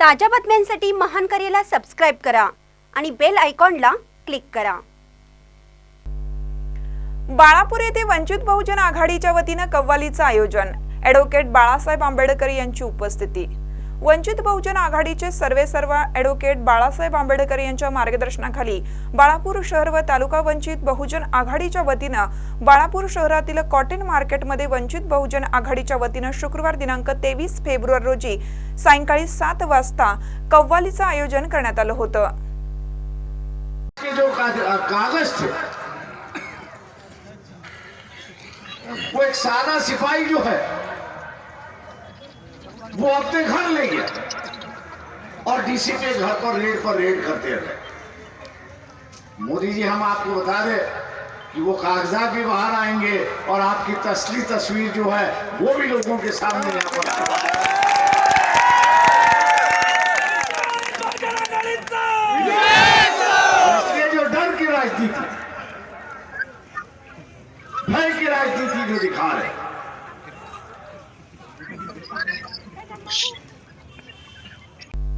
ताज्या बातम्यांसाठी महान करेला सबस्क्राईब करा आणि बेल आयकॉनला क्लिक करा. बाळापूर येथे वंचित बहुजन आघाडीच्या वतीनं कव्वालीचं आयोजन. ॲडव्होकेट बाळासाहेब आंबेडकर यांची उपस्थिती. वंचित बहुजन आघाडीचे सर्वे सर्व ॲडव्होकेट बाळासाहेब आंबेडकर यांच्या मार्गदर्शनाखाली बाळापूर शहर व तालुका वंचित बहुजन आघाडीच्या वतीनं बाळापूर शहरातील कॉटन मार्केटमध्ये वंचित बहुजन आघाडीच्या वतीनं शुक्रवार दिनांक तेवीस फेब्रुवारी रोजी सायंकाळी सात वाजता कव्वालीचं आयोजन करण्यात आलं होतं. वो एक सादा सिपाही जो है वो अपने घर ले गया। और डीसी के घर पर रेड पर रेड करते रहे। मोदी जी, हम आपको बता दें कि वो कागजात भी बाहर आएँगे और आपकी तसली तस्वीर जो है, वो भी लोगों के सामने यहाँ पर डर की राजनीति, भय की राजनीति जो दिखा रहे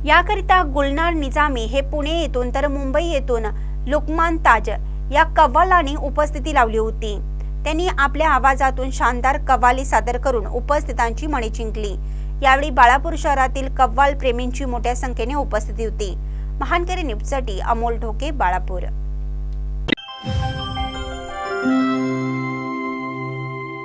याकरिता गुलनार निजामी हे पुणे येथून तर मुंबई येथून लुकमान ताज या कव्वालाने उपस्थिती लावली होती. त्यांनी आपल्या आवाजातून शानदार कव्वाली सादर करून उपस्थितांची मने जिंकली. यावेळी बाळापूर शहरातील कव्वाल प्रेमींची मोठ्या संख्येने उपस्थिती होती. महानकरी न्यूजसाठी अमोल ढोके बाळापूर.